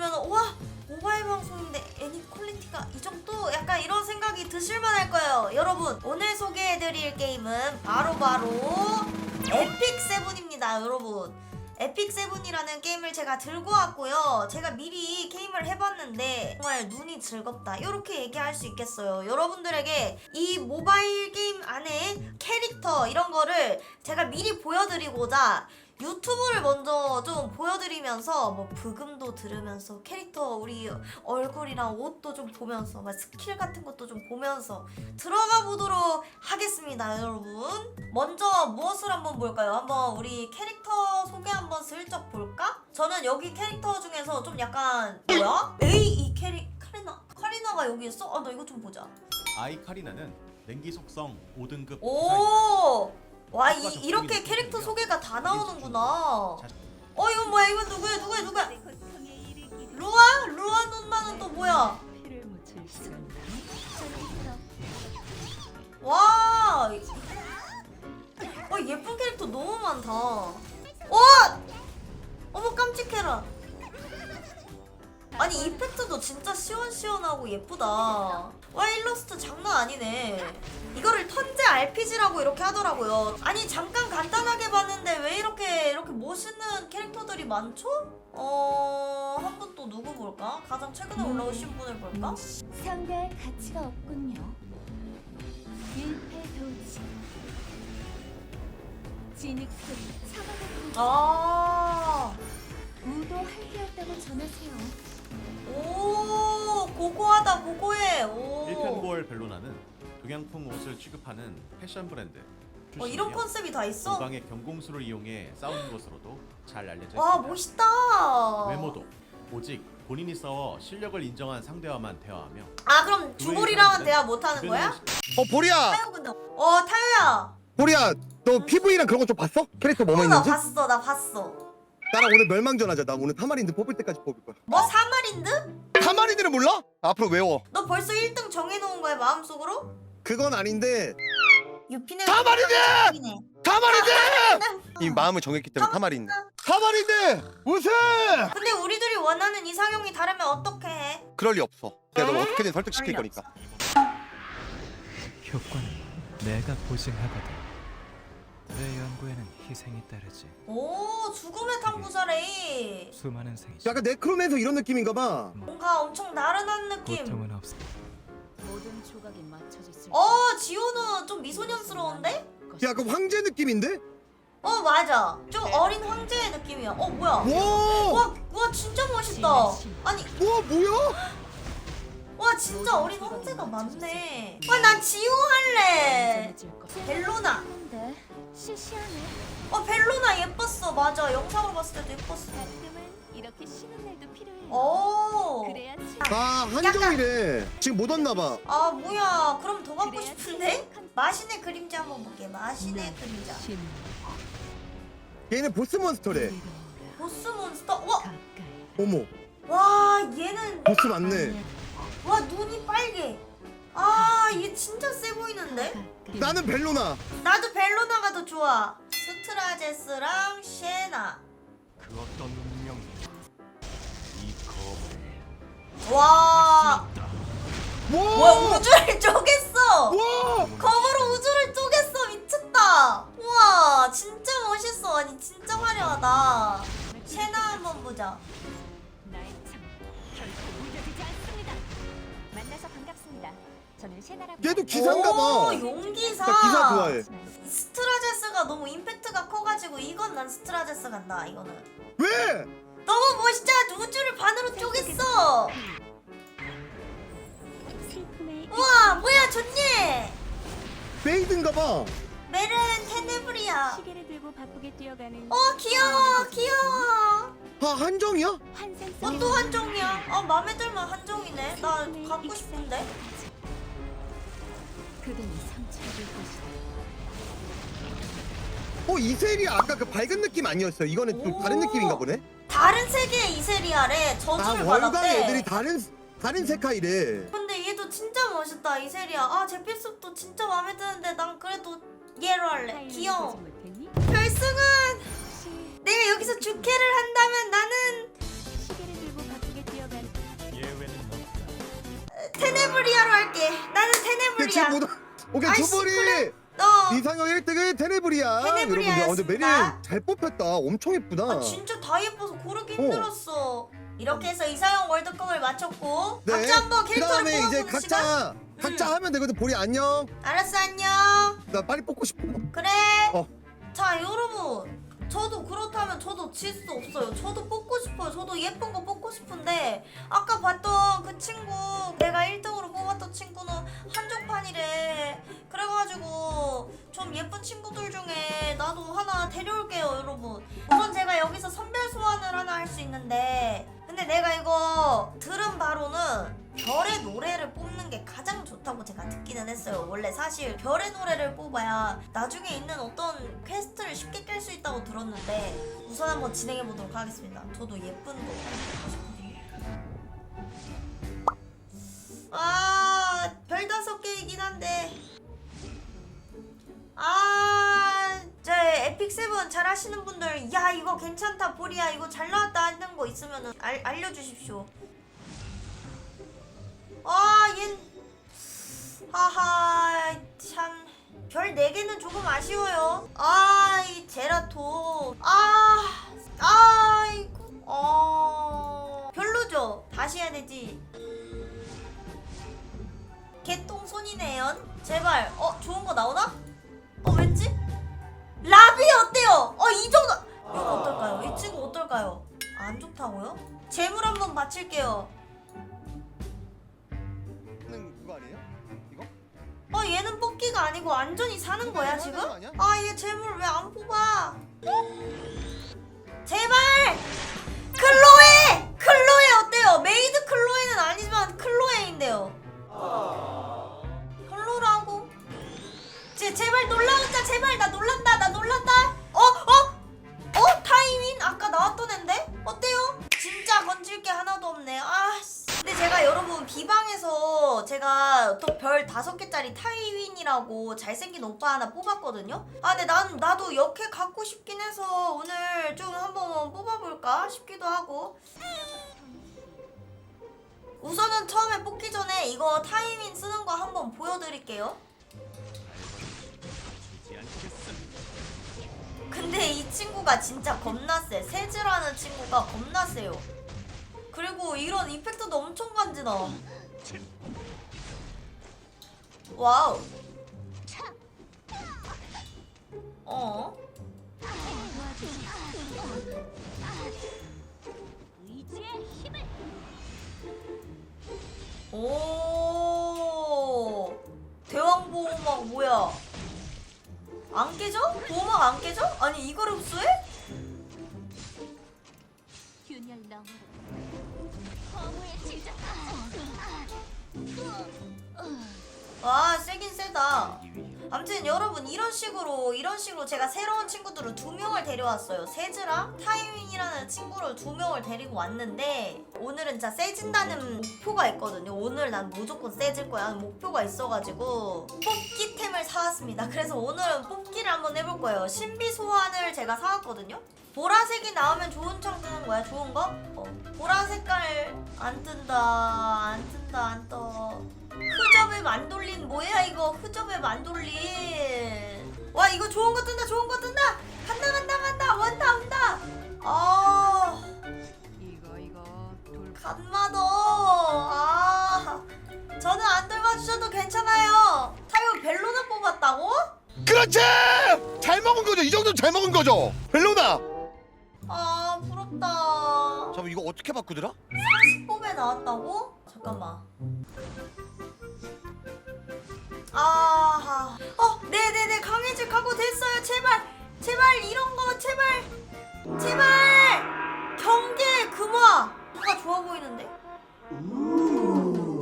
보면 와 모바일 방송인데 애니 퀄리티가 이 정도? 약간 이런 생각이 드실만 할 거예요. 여러분 오늘 소개해드릴 게임은 바로 바로 에픽 세븐입니다. 여러분 에픽 세븐이라는 게임을 제가 들고 왔고요. 제가 미리 게임을 해봤는데 정말 눈이 즐겁다. 이렇게 얘기할 수 있겠어요. 여러분들에게 이 모바일 게임 안에 캐릭터 이런 거를 제가 미리 보여드리고자 유튜브를 먼저 좀 보여드리면서 뭐 브금도 들으면서 캐릭터 우리 얼굴이랑 옷도 좀 보면서 막 스킬 같은 것도 좀 보면서 들어가 보도록 하겠습니다 여러분 먼저 무엇을 한번 볼까요? 한번 우리 캐릭터 소개 한번 슬쩍 볼까? 저는 여기 캐릭터 중에서 좀 약간 뭐야? 에이 이 캐릭 카리나 카리나가 여기 있어? 아 나 이거 좀 보자 아이 카리나는 냉기 속성 5등급 오! 와 이, 이렇게 캐릭터. 소개가 다 나오는구나 자- 어 이건 뭐야 이건 누구야 누구야 누구야 루아? 루아 누나는 또 뭐야. 와 이- 와 예쁜 캐릭터 너무 많다 어! 어머 깜찍해라 아니 이펙트도 진짜 시원시원하고 예쁘다 와 일러스트 장난 아니네 이거를 턴제 RPG라고 이렇게 하더라고요 아니 잠깐 간단하게 봤는데 왜 이렇게 이렇게 멋있는 캐릭터들이 많죠? 어... 한 분 또 누구 볼까? 가장 최근에 올라오신 분을 볼까? 상대할 가치가 없군요. 일패도지. 진흙 소리 차가운 아... 우도 할기였다고 전하세요. 오 고고하다 고고해 오 1편고월 벨로나는 동양풍 옷을 취급하는 패션 브랜드 어, 이런 출신이며 컨셉이 다 있어? 공방의 경공수를 이용해 싸우는 것으로도 잘 알려져 와 있습니다. 멋있다 외모도 오직 본인이 싸워 실력을 인정한 상대와만 대화하며 아 그럼 주골이랑은 대화 못하는 거야? 어 보리야 타요 근데 어 타요야 보리야 너 PV랑 그런 거 좀 봤어? 캐릭터 뭐뭐 어, 나 있는지? 봤어 나 봤어 나랑 오늘 멸망전 하자 나 오늘 타마린드 뽑을 때까지 뽑을 거야 뭐 사마린드? 타마린드는 몰라? 앞으로 외워 너 벌써 1등 정해놓은 거야 마음속으로? 그건 아닌데 유피네 사마린드! 이네 타마린드! 이 마음을 정했기 때문에 타마린드 타마린드! 우승! 근데 우리들이 원하는 이상형이 다르면 어떻게 해? 그럴 리 없어 내가 너 어떻게든 설득시킬 거니까 효과는 내가 보증하거든. 내 연구에는 희생이 따르지. 오 죽음의 탐구자래 수많은 생이 약간 네크로맨서 이런 느낌인가 봐 뭔가 엄청 나른한 느낌 고통은 없어. 모든 조각이 맞춰져 있을 어 지호는 좀 미소년스러운데? 약간 황제 느낌인데? 어 맞아 좀 어린 황제의 느낌이야 어 뭐야 와! 와, 와 진짜 멋있다. 아니, 와 뭐야? 와 진짜 어린 황제가 많네. 와, 난 지호 할래. 벨로나. 데 시시하네. 어, 벨로나 예뻤어. 맞아. 영상으로 봤을 때도 예뻤어. 가끔은 이렇게 쉬는 날도 필요해요. 오. 그래야 아 한정이래 지금 못 왔나 봐 아, 뭐야. 그럼 더 갖고 그래야 싶은데? 마신의 그림자 한번 볼게. 마신의 그림자. 얘는 보스 몬스터래 보스 몬스터. 와, 가까이. 어머 와, 얘는 보스 맞네 와 눈이 빨개. 아, 얘 진짜 세 보이는데? 나는 벨로나 나도 벨로나가 더 좋아. 스트라제스랑 셰나. 그 어떤 이 검을 와. 와! 와 우주를 쪼갰어 와! 검으로 우주를 쪼갰어 미쳤다 우와 진짜 멋있어 아니 진짜 화려하다 셰나 한번 보자 저는. 얘도 기사인가 봐. 오 용기사. 나 기사 좋아해 스트라제스가 너무 임팩트가 커가지고 이건 난 스트라제스 간다 이거는. 왜? 너무 멋있잖아. 우주를 반으로 쪼갰어. 슬픔의 우와 뭐야 좋니? 메이드인가 봐. 메른 테네브리아 시계를 들고 바쁘게 뛰어가는. 어 귀여워 귀여워. 아 한정이야? 환생 어또 한정이야? 아 맘에 들면 한정이네. 나 갖고 싶은데 그대는 상처를 것이다. 어 이세리 아까 그 밝은 느낌 아니었어요 이거는 좀 오. 다른 느낌인가 보네 다른 세계의 이세리아래 아 저주를 월강 받았대. 애들이 다른 다른 색깔이래 근데 얘도 진짜 멋있다 이세리아. 아 제필숲도 진짜 마음에 드는데 난 그래도 얘로 할래. 귀여워. 혹시 내가 여기서 주캐를 한다면 나는 시계를 들고 바쁘게 뛰어 테네브리아로 할게. 나는 테네브리아. 못 오케이 아이씨, 두벌이 너 이상형 1등은 테네브리아 테네브리아였습니다. 여러분 근데 메린 잘 뽑혔다 엄청 예쁘다 아, 진짜 다 예뻐서 고르기 어. 힘들었어. 이렇게 해서 이사영 월드컵을 마쳤고 네. 각자 한번 캐릭터를 그다음에 이제 뽑아보는 시간. 각자 각자 하면 되거든 보리 안녕 알았어 안녕. 나 빨리 뽑고 싶어 그래. 어. 자 여러분 저도 그렇다면 저도 질 수 없어요. 저도 뽑고 싶어요. 저도 예쁜 거 뽑고 싶은데 아까 봤던 그 친구 내가 1등으로 뽑았던 친구는 한정판이래. 그래가지고 좀 예쁜 친구들 중에 나도 하나 데려올게요 여러분. 우선 제가 여기서 선별 소환을 하나 할 수 있는데 근데 내가 이거 들은 바로는 별의 노래를 뽑는 게 가장 좋다고 제가 듣기는 했어요. 원래 사실 별의 노래를 뽑아야 나중에 있는 어떤 퀘스트를 쉽게 깰 수 있다고 들었는데 우선 한번 진행해 보도록 하겠습니다. 저도 예쁜 거 뽑고 싶거든요. 아, 별 다섯 개이긴 한데. 아, 저 에픽 세븐 잘 하시는 분들, 야 이거 괜찮다 보리야 이거 잘 나왔다 하는 거 있으면은 알, 알려주십시오. 아, 얜 하하 참. 별 4개는 조금 아쉬워요. 아, 이 제라토. 아, 아이고. 어. 별로죠? 다시 해야 되지. 개똥 손이네연. 제발. 어, 좋은 거 나오나? 어, 왠지? 라비 어때요? 어, 이 정도. 이거 어떨까요? 이 친구 어떨까요? 안 좋다고요? 재물 한번 바칠게요. 어 얘는 뽑기가 아니고 완전히 사는 거야 지금? 아니야? 아얘 재물 왜 안 뽑아? 제발! 클로에! 클로에 어때요? 메이드 클로에는 아니지만 클로에인데요. 별로라고? 제 제발 놀라운다 제발 나 놀란다 나 놀란다. 어 어? 어 타이윈 아까 나왔던 앤데 어때요? 진짜 건질 게 하나도 없네. 아. 씨. 제가 여러분 비방에서 제가 또 별 다섯 개짜리 타이윈이라고 잘생긴 오빠 하나 뽑았거든요. 아 근데 난 나도 역해 갖고 싶긴 해서 오늘 좀 한번 뽑아볼까 싶기도 하고. 우선은 처음에 뽑기 전에 이거 타이밍 쓰는 거 한번 보여드릴게요. 근데 이 친구가 진짜 겁나 세. 세즈라는 친구가 겁나 세요. 그리고 이런 이펙트도 엄청 간지나. 와우. 어? 오. 대왕 보호막 뭐야? 안 깨져? 보호막 안 깨져? 아니 이거를 흡수해? 균열 너머로 와 세긴 세다. 아무튼 여러분 이런 식으로 이런 식으로 제가 새로운 친구들을 두 명을 데려왔어요. 세즈랑 타이밍이라는 친구를 두 명을 데리고 왔는데 오늘은 진짜 세진다는 목표가 있거든요. 오늘 난 무조건 세질 거야 목표가 있어가지고 뽑기템을 사왔습니다. 그래서 오늘은 뽑기를 한번 해볼 거예요. 신비 소환을 제가 사왔거든요. 보라색이 나오면 좋은 창 뜨는 거야. 좋은 거? 어. 보라 색깔 안 뜬다. 안 뜬다. 안 떠. 흐접의 만돌린 뭐야 이거 흐접의 만돌린 와 이거 좋은 거 뜬다 좋은 거 뜬다 간다 간다 간다 원다 온다 아 이거 이거 돌 간마도 아 저는 안 들어주셔도 괜찮아요 타요 벨로나 뽑았다고? 그렇지! 잘 먹은 거죠 이 정도면 잘 먹은 거죠 벨로나 아 부럽다 잠깐 이거 어떻게 바꾸더라? 40뽑에 나왔다고? 잠깐만. 아하. 어, 네네네. 강해질 각오 됐어요. 제발. 제발 이런 거 제발. 제발. 경계 금화. 뭔가 좋아 보이는데?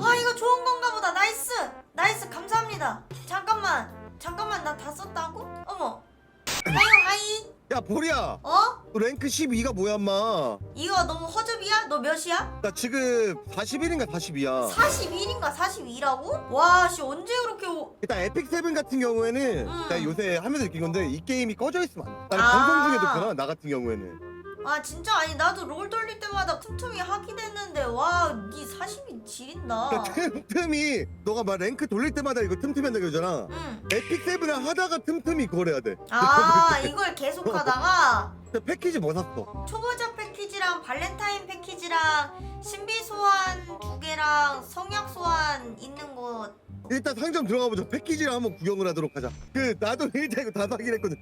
아, 이거 좋은 건가 보다. 나이스. 나이스. 감사합니다. 잠깐만. 잠깐만. 나 다 썼다고? 어머. 하이 하이. 야 보리야 어? 너 랭크 12가 뭐야 인마 이거 너무 허접이야? 너 몇이야? 나 지금 41인가 42야 41인가 42라고? 와, 씨 언제 그렇게 오... 일단 에픽 세븐 같은 경우에는 음. 내가 요새 하면서 느낀 건데 이 게임이 꺼져 있으면 안돼 나는 아. 방송 중에도 그러나 나 같은 경우에는 아 진짜 아니 나도 롤 했는 지린다. 그러니까 틈틈이 너가 막 랭크 돌릴 때마다 이거 틈틈이한다 그러잖아. 응. 에픽 세븐을 하다가 틈틈이 그걸 해야 돼. 아 이걸 계속 하다가 근데 패키지 뭐 샀어? 초보자 패키지랑 발렌타인 패키지랑 신비 소환 두 개랑 성약 소환 있는 거. 일단 상점 들어가 보자. 패키지를 한번 구경을 하도록 하자. 그 나도 일단 이거 다 사긴 했거든.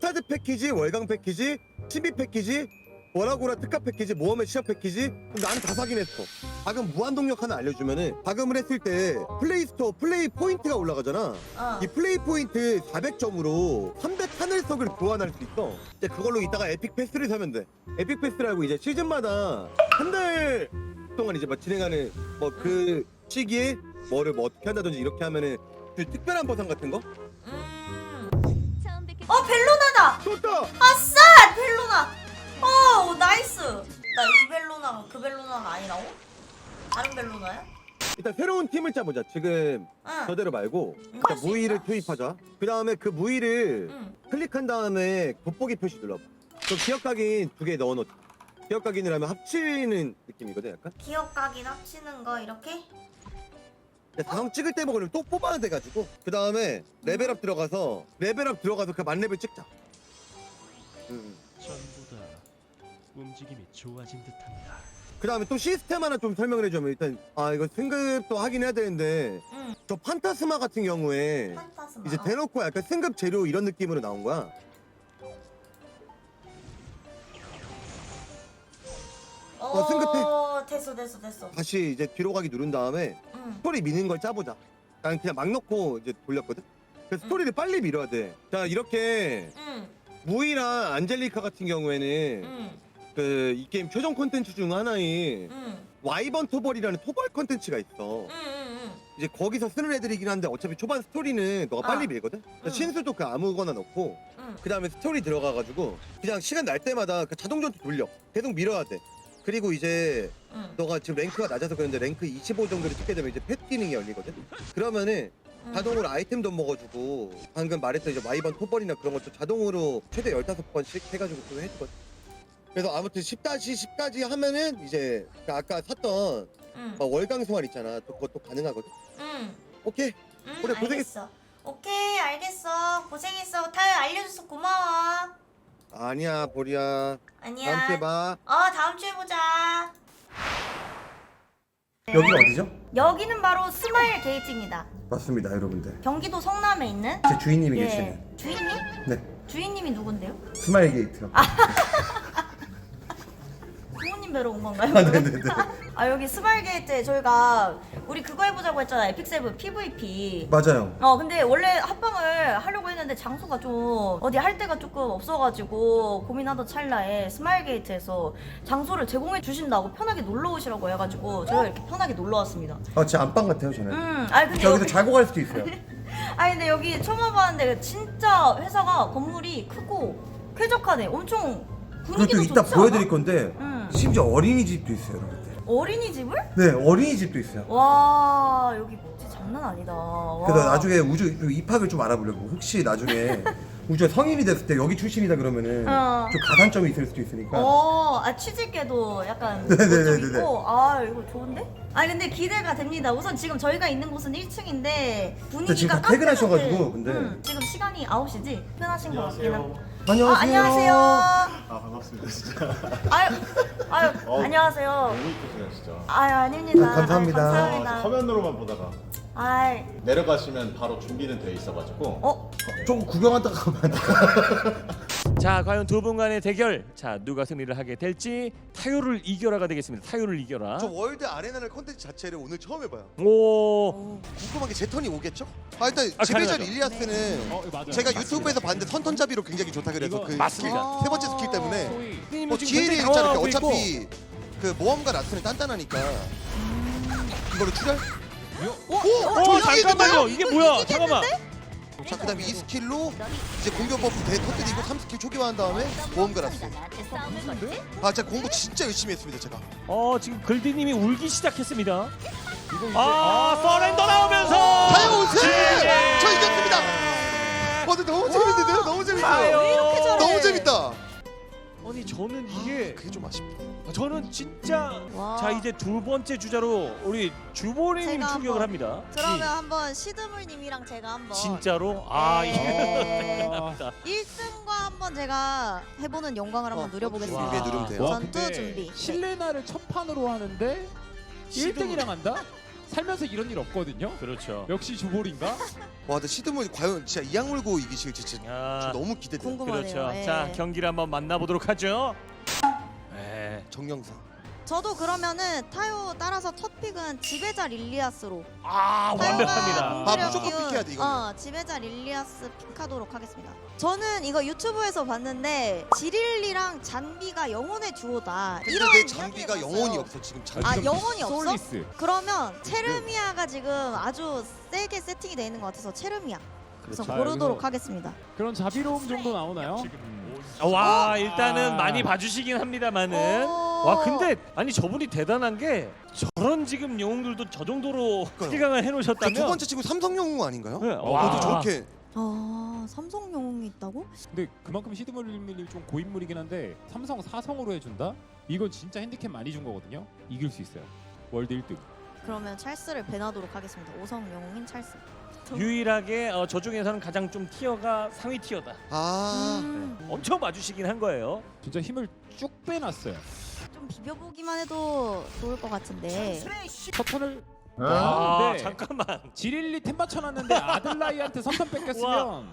스타드 패키지, 월강 패키지, 신비 패키지, 워라고라 특가 패키지, 모험의 시합 패키지. 나는 다 사긴 했어. 가끔 무한 동력 하나 알려주면은 가금을 했을 때 플레이 스토어 플레이 포인트가 올라가잖아. 어. 이 플레이 포인트 400점으로 300 하늘석을 교환할 수 있어. 이제 그걸로 이따가 에픽 패스를 사면 돼. 에픽 패스라고 이제 시즌마다 한 달 동안 이제 막 진행하는 뭐 그 시기에 뭐를 뭐 어떻게 한다든지 이렇게 하면은 그 특별한 보상 같은 거? 음. 어 벨로나다. 좋다. 아싸 벨로나. 어 나이스. 나 이 벨로나가 그 벨로나가 아니라고? 다른 벨로나야? 일단 새로운 팀을 짜보자. 지금 응. 저대로 말고 할 일단 수 무의를. 투입하자. 그 다음에 그 무의를 응. 클릭한 다음에 돋보기 표시 눌러봐. 그 기억 각인 두 개 넣어놓자. 기억 각인을 하면 합치는 느낌이거든 약간. 기억 각인 합치는 거 이렇게? 근데 다음 찍을 때 먹으면 또 뽑아야 돼가지고 그 다음에 레벨업 들어가서 레벨업 들어가서 그 만렙을 찍자. 움직임이 좋아진 듯합니다. 그 다음에 또 시스템 하나 좀 설명을 해주면 일단 아 이거 승급도 하긴 해야 되는데 응. 저 판타스마 같은 경우에 판타스마. 이제 대놓고 약간 승급 재료 이런 느낌으로 나온 거야. 어, 승급해. 어, 됐어 됐어 됐어. 다시 이제 뒤로 가기 누른 다음에 응. 스토리 미는 걸 짜보자. 난 그냥 막 넣고 이제 돌렸거든. 그래서 스토리를 빨리 밀어야 돼. 자 이렇게 응. 무이랑 안젤리카 같은 경우에는 응. 그 이 게임 최종 콘텐츠 중 하나인 응. 와이번 토벌이라는 토벌 콘텐츠가 있어. 응. 응. 이제 거기서 쓰는 애들이긴 한데 어차피 초반 스토리는 너가 빨리 아. 밀거든. 그러니까 응. 신수도 그 아무거나 넣고 응. 그 다음에 스토리 들어가가지고 그냥 시간 날 때마다 그 자동 전투 돌려. 계속 밀어야 돼. 그리고 이제 응. 너가 지금 랭크가 낮아서 그런데 랭크 25 정도를 찍게 되면 이제 펫 기능이 열리거든. 그러면은 응. 자동으로 아이템도 먹어주고 방금 말했던 이제 와이번 토벌이나 그런 것도 자동으로 최대 15번씩 해가지고 그거 해주거든. 그래서 아무튼 10-10까지 하면은 이제 그 아까 샀던 응. 막 월강 소환 있잖아. 또 그것도 가능하거든. 응. 오케이. 응. 그래, 고생했어. 알겠어. 오케이 알겠어. 고생했어. 다 알려줘서 고마워. 아니야 보리야. 아니야. 다음 주에 봐. 어 다음 주에 보자. 여기가 어디죠? 여기는 바로 스마일 게이트입니다. 맞습니다 여러분들. 경기도 성남에 있는 제 주인님이 예. 주인님? 네. 주인님이 누군데요? 스마일 게이트요. 부모님 뵈러 온 건가요? 아, 네네네. 아 여기 스마일 게이트에 저희가 우리 그거 해보자고 했잖아 에픽 세븐 PVP. 맞아요. 어 근데 원래 합방을 하려고 했는데 장소가 좀 어디 할 데가 조금 없어가지고 고민하던 찰나에 스마일 게이트에서 장소를 제공해 주신다고 편하게 놀러 오시라고 해가지고 저희가 이렇게 편하게 놀러 왔습니다. 아, 제 안방 같아요 저는. 음, 아니 근데 여기서 여기, 자고 갈 수도 있어요. 아니 근데 여기 처음 와봤는데 진짜 회사가 건물이 크고 쾌적하네. 엄청 분위기도 그리고 이따 좋지 보여드릴 않아? 건데 음. 심지어 어린이집도 있어요 여러분들 어린이집을? 네 어린이집도 있어요 와 여기 진짜 장난 아니다. 와. 그래서 나중에 우주 입학을 좀 알아보려고 혹시 나중에 우주에 성인이 됐을 때 여기 출신이다 그러면은 어. 좀 가산점이 있을 수도 있으니까 어, 아 취직계도 약간 네네네네네. 그것 좀 있고, 아 이거 좋은데? 아 근데 기대가 됩니다. 우선 지금 저희가 있는 곳은 1층인데 분위기가 지금 다 퇴근하셔가지고. 근데. 음, 지금 시간이 9시지? 편하신 것 같긴 한. 안녕하세요. 아, 안녕하세요. 아 반갑습니다 진짜. 아유, 아유, 어. 안녕하세요. 너무 이쁘세요 진짜. 아유, 아닙니다. 네, 감사합니다. 아유, 아, 감사합니다. 화면으로만 보다가 아이, 내려가시면 바로 준비는 돼 있어가지고. 어? 좀 구경하다가 가면 안 될까요? 자, 과연 두 분 간의 대결. 자, 누가 승리를 하게 될지 타요를 이겨라가 되겠습니다. 타요를 이겨라. 저 월드 아레나를 컨텐츠 자체를 오늘 처음 해봐요. 오. 궁금한 게 제 턴이 오겠죠? 아 일단 아, 지배자 가능하죠. 릴리아스는 어 맞아요. 제가 유튜브에서 봤는데 선턴잡이로 굉장히 좋다 그래서 이거 그 맞습니다. 스킬, 세 번째 스킬 때문에 선생님은 뭐 지금 DL이 굉장히 있잖아 어차피 그 모험가 라스는 단단하니까 이걸로 출혈? 있고. 오, 잠깐만요. 이게 뭐야? 잠깐만. 자 그다음에 이 스킬로 이제 공격 버프 대 터뜨리고 3스킬 초기화한 다음에 나한테 싸움을 걸지? 아 제가 공부 진짜 열심히 했습니다 제가 어, 지금 글디님이 울기 시작했습니다. 아, 서렌더 나오면서 다요 우승! 지지! 저 이겼습니다 어 근데 너무 재밌는데요? 너무 재밌어요. 너무 재밌다 아니 저는 이게 그게 좀 아쉽다 저는 진짜 와. 자 이제 두 번째 주자로 우리 주보리님 제가 출격을 한번 합니다. 그러면 이- 한번 시드물님이랑 제가 한번 진짜로 아 네. 이게 아, 1등과 한번 제가 해보는 영광을 한번 어, 누려보겠습니다. 와. 준비해 누르면 돼요. 와, 전투 근데 준비. 네. 실내나를 첫 판으로 하는데 1등이랑 한다? 살면서 이런 일 없거든요. 그렇죠. 역시 주볼인가? 와, 근데 시드물 과연 진짜 이악 물고 이기실지 진짜 아, 너무 기대돼. 궁금하네요. 그렇죠. 예. 자 경기를 한번 만나보도록 하죠. 네. 정영상. 저도 그러면은 타요 따라서 첫 픽은 지배자 릴리아스로. 아 완벽합니다. 아, 무조건 픽해야 돼, 이거는. 어, 지배자 릴리아스 픽하도록 하겠습니다. 저는 이거 유튜브에서 봤는데 지릴리랑 잔비가 영혼의 주호다. 근데 이런 내 이야기를 봤어요. 영혼이 없어 지금 장. 아 영혼이 없어? 솔리스. 그러면 체르미아가 지금 아주 세게 세팅이 돼 있는 것 같아서 체르미아. 그래서 자, 고르도록 여기서- 하겠습니다. 그런 자비로움 정도 나오나요? 와 일단은 아. 많이 봐주시긴 합니다만은 어. 와 근데 아니 저분이 대단한 게 저런 지금 영웅들도 저 정도로 흑기강을 해놓으셨다면 그두 번째 친구 삼성 영웅 아닌가요? 네, 어, 와. 도 저렇게 아 삼성 영웅이 있다고? 근데 그만큼 시드물님이 좀 고인물이긴 한데 삼성 4성으로 해준다? 이건 진짜 핸디캡 많이 준 거거든요. 이길 수 있어요. 월드 1등. 그러면 찰스를 배나도록 하겠습니다. 오성 영웅인 찰스. 유일하게 어, 저 중에서는 가장 좀 티어가 상위 티어다 아 음, 엄청 봐주시긴 한 거예요 진짜 힘을 쭉 빼놨어요. 좀 비벼보기만 해도 좋을 것 같은데. 첫 턴을 아 아, 네. 잠깐만 지릴리 템 맞춰놨는데 아들라이한테 선턴 뺏겼으면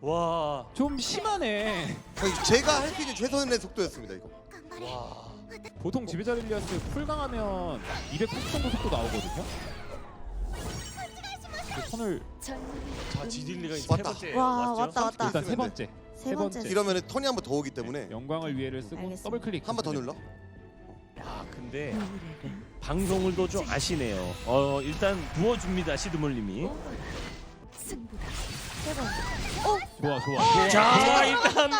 와 좀 심하네. 거의 제가 할 수 있는 최선의 속도였습니다 이거. 와. 보통 지배자 릴리아스 풀 강하면 280 정도 속도 나오거든요. 근데 턴을 자 지딜리가 이제 세 왔다. 번째 와, 왔죠? 왔다, 왔다. 일단 세 번째 세 번째. 이러면 턴이 한 번 더 오기 때문에 영광을 위해를 쓰고 알겠습니다. 더블 클릭 한 번 더 눌러. 아 근데 방송을 또 좀 아시네요 어 일단 부어줍니다 시드몰님이. 좋아 좋아. 자 일단 와,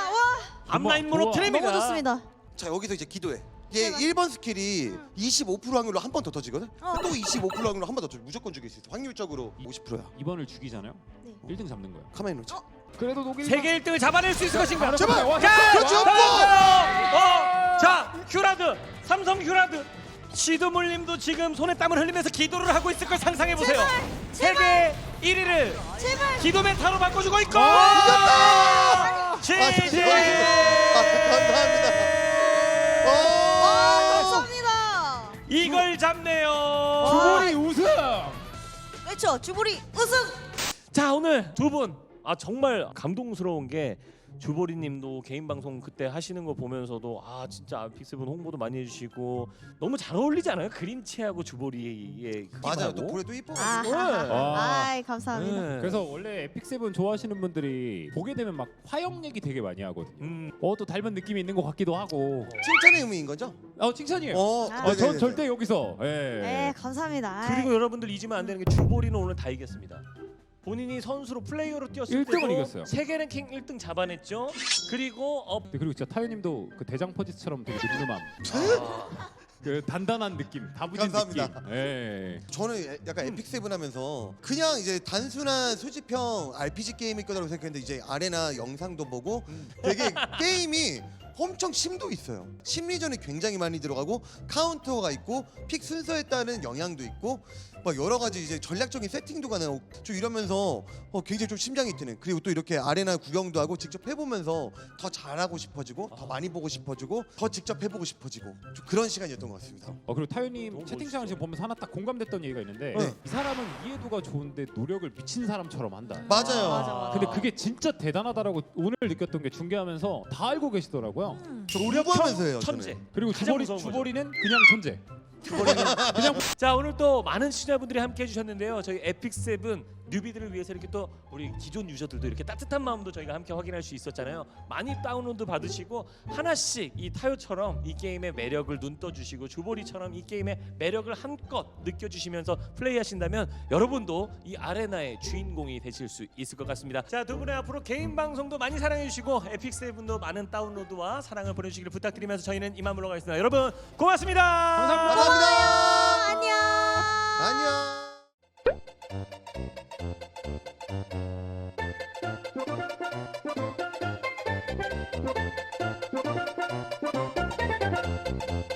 앞라인 좋아. 무너뜨립니다 너무 좋습니다. 자 여기서 이제 기도해. 얘 제발. 1번 스킬이 25% 확률로 한 번 더 터지거든. 어. 또 25% 확률로 한 번 더 터지. 무조건 죽일 수 있어. 확률적으로 50%야. 2번을 죽이잖아요. 네. 1등 잡는 거야. 카메라 놓자. 그래도 녹일 세계 1등을 잡아낼 수 있을 것인가 제발! 와, 자, 그렇지, 한 번! 어, 자, 휴라드, 삼성 휴라드. 시드물님도 지금 손에 땀을 흘리면서 기도를 하고 있을 걸 상상해 보세요. 세계 1위를 제발. 기도 메타로 바꿔주고 있고. 아, 지지. 아, 감사합니다. 아, 어. 이걸 잡네요. 주볼이 우승. 그렇죠. 주보리 우승. 자 오늘 두 분. 아 정말 감동스러운 게 주보리님도 개인 방송 그때 하시는 거 보면서도 아 진짜 픽스분 홍보도 많이 해주시고 너무 잘 어울리지 않아요? 그린치하고 주보리의 맞아요. 그림하고. 또 볼에 또 이뻐. 아, 네. 아이 감사합니다. 네. 그래서 원래 에픽 세븐 좋아하시는 분들이 보게 되면 막 화영 얘기 되게 많이 하거든요. 음, 어 또 닮은 느낌이 있는 것 같기도 하고. 칭찬의 의미인 거죠? 어 칭찬이에요. 어. 아, 어, 전 네네네. 절대 여기서. 예. 네, 감사합니다. 아이. 그리고 여러분들 잊으면 안 되는 게 주보리는 오늘 다 이겼습니다. 본인이 선수로 플레이어로 뛰었을 일등은 때도 이겼어요. 세계 랭킹 1등 잡아냈죠. 그리고 어, 네, 그리고 진짜 타요님도 그 대장 퍼지스처럼 되게 늠름함. 그 단단한 느낌, 다부진 감사합니다. 느낌. 예. 저는 에- 약간 에픽 세븐 하면서 그냥 이제 단순한 수집형 RPG 게임일 거라고 생각했는데 이제 아레나 영상도 보고 되게 게임이 엄청 심도 있어요. 심리전이 굉장히 많이 들어가고 카운터가 있고 픽 순서에 따른 영향도 있고 막 여러 가지 이제 전략적인 세팅도 가능하고 좀 이러면서 어, 굉장히 좀 심장이 뛰는 그리고 또 이렇게 아레나 구경도 하고 직접 해보면서 더 잘하고 싶어지고 더 많이 보고 싶어지고 더 직접 해보고 싶어지고 좀 그런 시간이었던 것 같습니다. 어 그리고 타요님 채팅창을 지금 보면서 하나 딱 공감됐던 얘기가 있는데 네. 이 사람은 이해도가 좋은데 노력을 미친 사람처럼 한다. 맞아요. 맞아, 맞아. 근데 그게 진짜 대단하다라고 오늘 느꼈던 게 중계하면서 다 알고 계시더라고요. 음. 저 공부하면서 해요. 천재. 그리고 가장 주벌이 무서운 거죠. 주벌이는 그냥 천재. 자 오늘 또 많은 시청자분들이 함께 해주셨는데요. 저희 에픽 세븐 뉴비들을 위해서 이렇게 또 우리 기존 유저들도 이렇게 따뜻한 마음도 저희가 함께 확인할 수 있었잖아요. 많이 다운로드 받으시고 하나씩 이 타요처럼 이 게임의 매력을 눈떠주시고 주보리처럼 이 게임의 매력을 한껏 느껴주시면서 플레이하신다면 여러분도 이 아레나의 주인공이 되실 수 있을 것 같습니다. 자 두 분의 앞으로 개인 방송도 많이 사랑해주시고 에픽 세븐도 많은 다운로드와 사랑을 보내주시기를 부탁드리면서 저희는 이만 물러가겠습니다. 여러분 고맙습니다. 감사합니다. 감사합니다. 안녕. 안녕.